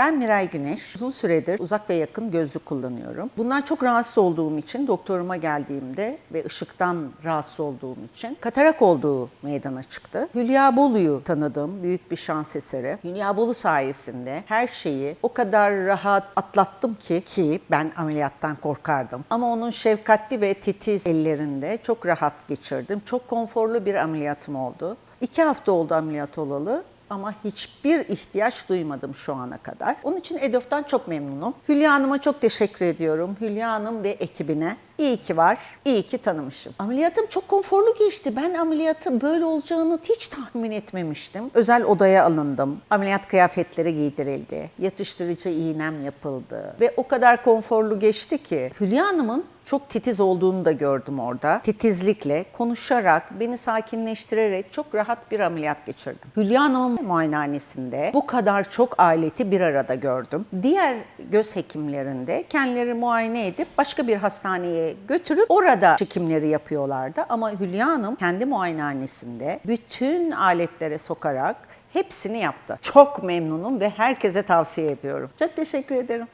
Ben Miray Güneş. Uzun süredir uzak ve yakın gözlük kullanıyorum. Bundan çok rahatsız olduğum için doktoruma geldiğimde ve ışıktan rahatsız olduğum için katarak olduğu meydana çıktı. Hülya Bolu'yu tanıdım. Büyük bir şans eseri. Hülya Bolu sayesinde her şeyi o kadar rahat atlattım ki ki ben ameliyattan korkardım. Ama onun şefkatli ve titiz ellerinde çok rahat geçirdim. Çok konforlu bir ameliyatım oldu. İki hafta oldu ameliyat olalı ama hiçbir ihtiyaç duymadım şu ana kadar. Onun için Edof'tan çok memnunum. Hülya Hanım'a çok teşekkür ediyorum. Hülya Hanım ve ekibine iyi ki var, iyi ki tanımışım. Ameliyatım çok konforlu geçti. Ben ameliyatı böyle olacağını hiç tahmin etmemiştim. Özel odaya alındım. Ameliyat kıyafetleri giydirildi. Yatıştırıcı iğnem yapıldı. Ve o kadar konforlu geçti ki Hülya Hanım'ın çok titiz olduğunu da gördüm orada. Titizlikle, konuşarak, beni sakinleştirerek çok rahat bir ameliyat geçirdim. Hülya Hanım'ın muayenehanesinde bu kadar çok aleti bir arada gördüm. Diğer göz hekimlerinde kendileri muayene edip başka bir hastaneye götürüp orada çekimleri yapıyorlardı. Ama Hülya Hanım kendi muayenehanesinde bütün aletlere sokarak hepsini yaptı. Çok memnunum ve herkese tavsiye ediyorum. Çok teşekkür ederim.